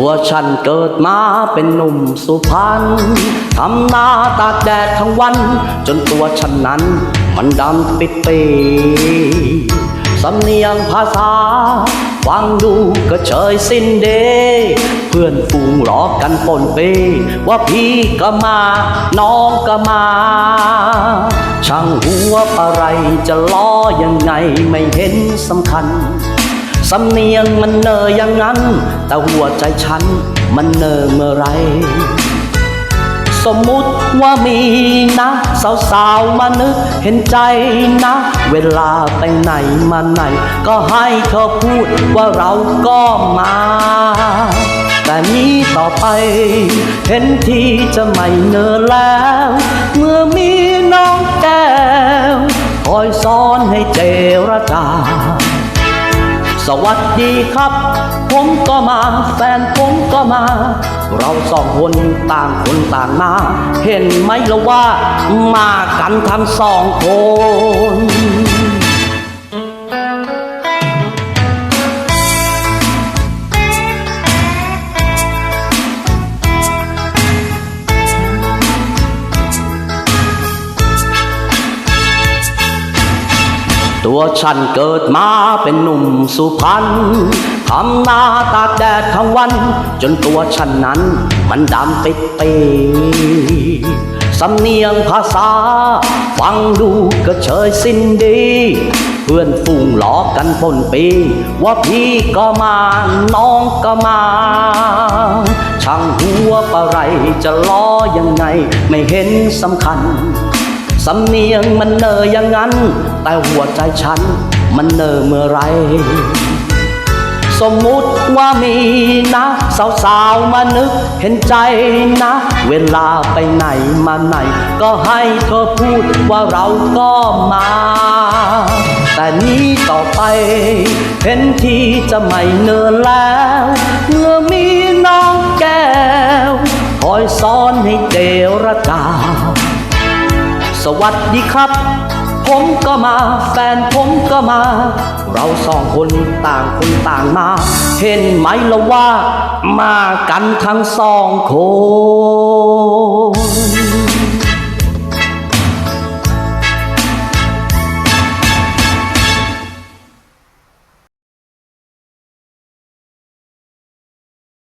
ตัวฉันเกิดมาเป็นหนุ่มสุพรรณทำนาตากแดดทั้งวัน จนตัวฉันนั้น มันดำปิดปีสำเนียงภาษา ฟังดูก็เฉยสิ้นเด เพื่อนฝูงล้อกันปนเป ว่าพี่ก็มา น้องก็มา ช่างหัวอะไรจะล้อยังไงไม่เห็นสำคัญ สำเนียงมันเนออย่างนั้น แต่หัวใจฉันมันเนอเมื่อไร สมมุติว่ามีนะ สาวๆมานึกเห็นใจนะ เวลาไปไหนมาไหน ก็ให้เธอพูดว่าเราก็มาแต่นี้ต่อไป เห็นทีจะไม่เนอแล้ว เมื่อมีน้องแก้วคอยสอนให้เจรจา สวัสดีครับ ผมก็มาแฟนผมก็มา เราสองคนต่างคนต่างมา เห็นไหมละว่า มากันทั้งสองคน ตัวฉันเกิดมาเป็นหนุ่มสุพรรณทำหน้าตากแดดทั้งวัน จนตัวฉันนั้น มันดำปิดปีสำเนียงภาษา ฟังดูก็เฉยสิ้นดี เพื่อนฝูงล้อกันปนปี ว่าพี่ก็มา น้องก็มา ช่างหัวปะไรจะล้อยังไง ไม่เห็นสำคัญ สำเนียงมันเนออย่างนั้น แต่หัวใจฉันมันเนอเมื่อไร สมมุติว่ามีนะ สาวๆมานึกเห็นใจนะ เวลาไปไหนมาไหน ก็ให้เธอพูดว่าเราก็มา แต่นี้ต่อไป เห็นทีจะไม่เนินแล้วเมื่อมีน้องแก้ว คอยสอนให้เจรจา สวัสดีครับ ผมก็มาแฟนผมก็มา เราสองคนต่างคนต่างมา เห็นไหมละว่า มากันทั้งสองคน